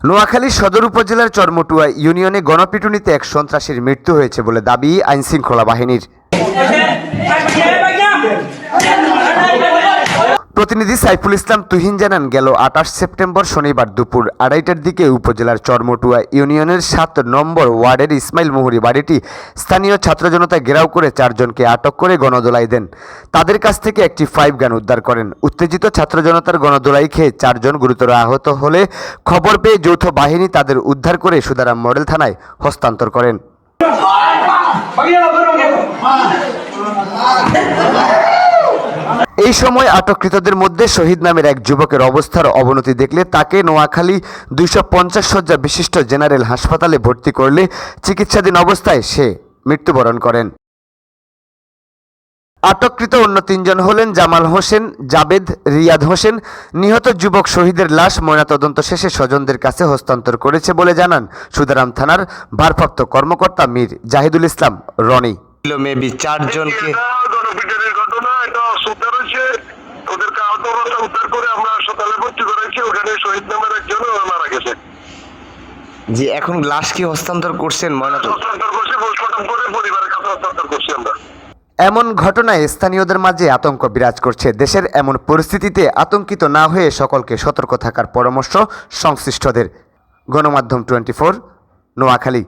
নোয়াখালী সদর উপজেলার চরমটুয়া ইউনিয়নে গণপিটুনিতে এক সন্ত্রাসীর মৃত্যু হয়েছে বলে দাবি আইনশৃঙ্খলা বাহিনীর। প্রতিনিধি সাইফুল ইসলাম তুহিন জানান, গেল আঠাশ সেপ্টেম্বর শনিবার দুপুর আড়াইটার দিকে উপজেলার চরমটুয়া ইউনিয়নের সাত নম্বর ওয়ার্ডের ইসমাইল মুহুরি বাড়িটি স্থানীয় ছাত্র জনতা ঘেরাও করে চারজনকে আটক করে গণদোলাই দেন। তাদের কাছ থেকে একটি ফাইভ গান উদ্ধার করেন। উত্তেজিত ছাত্র জনতার গণদোলাই খেয়ে চারজন গুরুতর আহত হলে খবর পেয়ে যৌথ বাহিনী তাদের উদ্ধার করে সুদারাম মডেল থানায় হস্তান্তর করেন। এই সময় আটককৃতদের মধ্যে শহীদ নামের এক যুবকের অবস্থার অবনতি দেখলে তাকে নোয়াখালী দুইশো পঞ্চাশ শয্যা বিশিষ্ট জেনারেল হাসপাতালে ভর্তি করলে চিকিৎসাধীন অবস্থায় সে মৃত্যুবরণ করেন। আটককৃত অন্য তিনজন হলেন জামাল হোসেন, জাবেদ, রিয়াদ হোসেন। নিহত যুবক শহীদের লাশ ময়নাতদন্ত শেষে স্বজনদের কাছে হস্তান্তর করেছে বলে জানান সুদারাম থানার ভারপ্রাপ্ত কর্মকর্তা মীর জাহিদুল ইসলাম রনি। চারজনকে এটা গণপিটনের ঘটনা এটা উদ্ধার হয়েছে ওদেরকে আহত অবস্থা উদ্ধার করে আমরা হাসপাতালে ভর্তি করেছি ওখানে শহীদ নামের একজন মারা গেছে জি এখন লাশ কি হস্তান্তর করছেন ময়নাতদন্ত। হস্তান্তর করছি পোস্টমর্টম করে পরিবারের কাছে হস্তান্তর করছি আমরা। এমন ঘটনায় স্থানীয়দের মাঝে আতঙ্ক বিরাজ করছে। দেশের এমন পরিস্থিতিতে আতঙ্কিত না হয়ে সকলকে সতর্ক থাকার পরামর্শ সংশ্লিষ্টদের। গণমাধ্যম টোয়েন্টি ফোর নোয়াখালী।